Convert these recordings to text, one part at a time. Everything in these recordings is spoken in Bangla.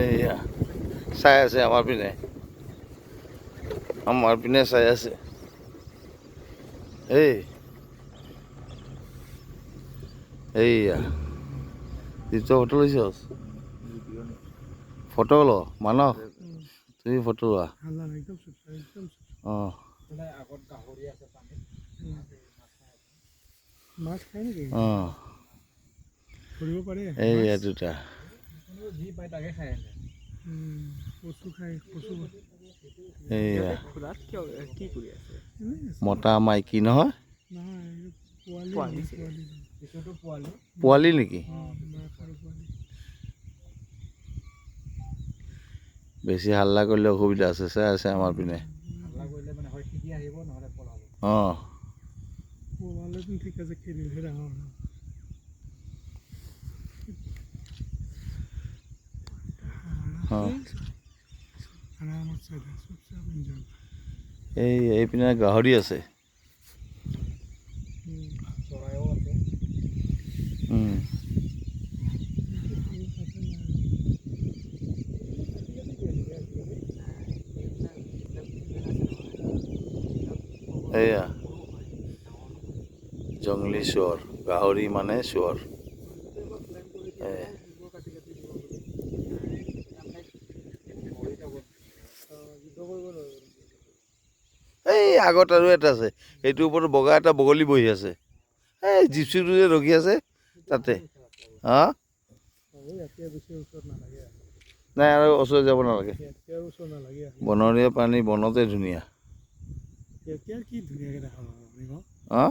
এইয়া চাই আছে আমাৰ পিনে। আমাৰ পিনে চাই আছে। এই। এইয়া দ্বিতীয় ফটো লৈছ ফটো ল মানস। তুমি ফটো লোৱা। অঁ। অঁ। এইয়া দুটা। খায়। মতা মাইকী নহয়? পোৱালি নেকি? বেছি হাল্লা কৰিলে অসুবিধা আছে চাই আছে আমাৰ পিনে। অঁ পোৱালিটো ঠিক আছে খেলিহে ডাঙৰ হয় অঁ আৰামত চাই থাক চুপচাপ এনজয় এই এইপিনে গাহৰি আছে। এয়া। জংলী চোৰ গাহৰি মানে চোৰ এ, এই আগত আৰু এটা আছে। সেইটোৰ ওপৰত বগা এটা বগলী বহি আছে। এই জিপচিটো যে ৰখি আছে তাতে। হা। নাই, আৰু ওচৰত যাব নালাগে। বনৰীয়া প্ৰাণী বনতে ধুনীয়া। অ।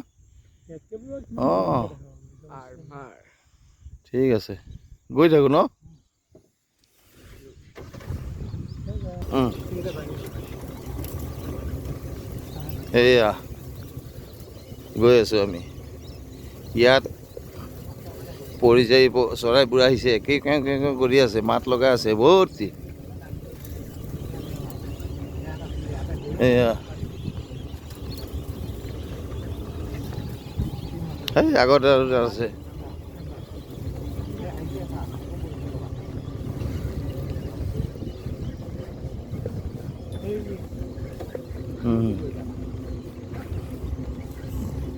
ঠিক আছে। গৈ থাকোঁ ন? উম। এয়া গৈ আছোঁ আমি। ইয়াত পৰিযায়ী চৰাইবোৰ আহিছে। একেই কেও কেও কেও কৰি আছে, মাত লগাই আছে ভৰ্তি এয়া এই আগত আছে। এই যে উম। উম। এই আগত এটা এইটো কলবৰে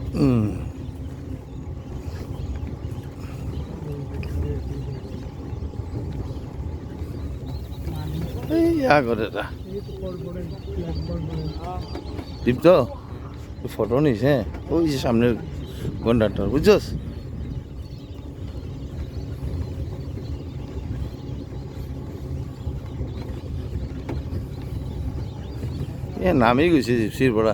প্লেটফৰ্ম দীপ্ত ফটো নিছে ওই যে সামনের গন্ডারটা বুঝছস? এ নামেই গৈছে জিপচিৰ পৰা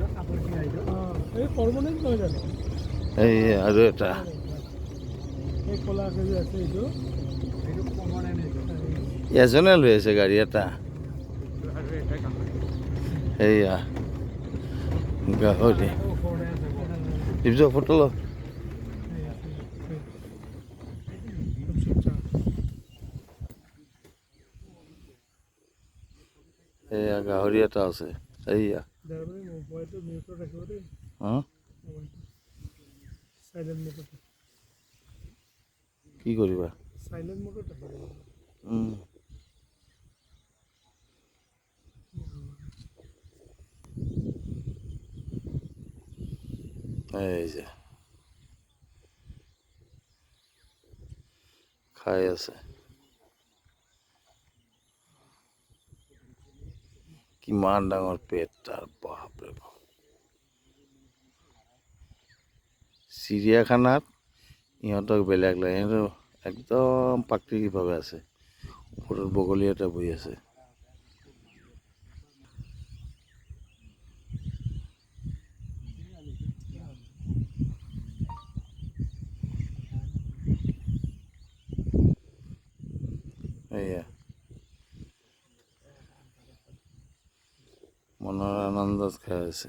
অঁ এই পাৰ্মানেণ্ট নহয় জানো? এইয়া আৰু এটা। এই ক'লাকে যে আছে এইটো। এজনে লৈ আছে গাড়ী এটা এইয়া গাহৰি দীপ্ত ফটো ল এই আছে, এই। খুব চুপচাপ এইয়া গাহৰি এটা আছে এইয়া দৰবাৰী মোবাইলটো মিউটত ৰাখিব দেই হা মোবাইলটো চাইলেণ্ট কি কৰিবা এই যে। খাই আছে। কিমান ডাঙৰ পেট, তার বাপ রে বাপ। চিৰিয়াখানাত ইহঁতক বেলেগ লাগে সিহঁতৰ একদম প্ৰাকৃতিকভাৱে আছে। ওপৰত বগলী এটা বহি আছে। এয়া। because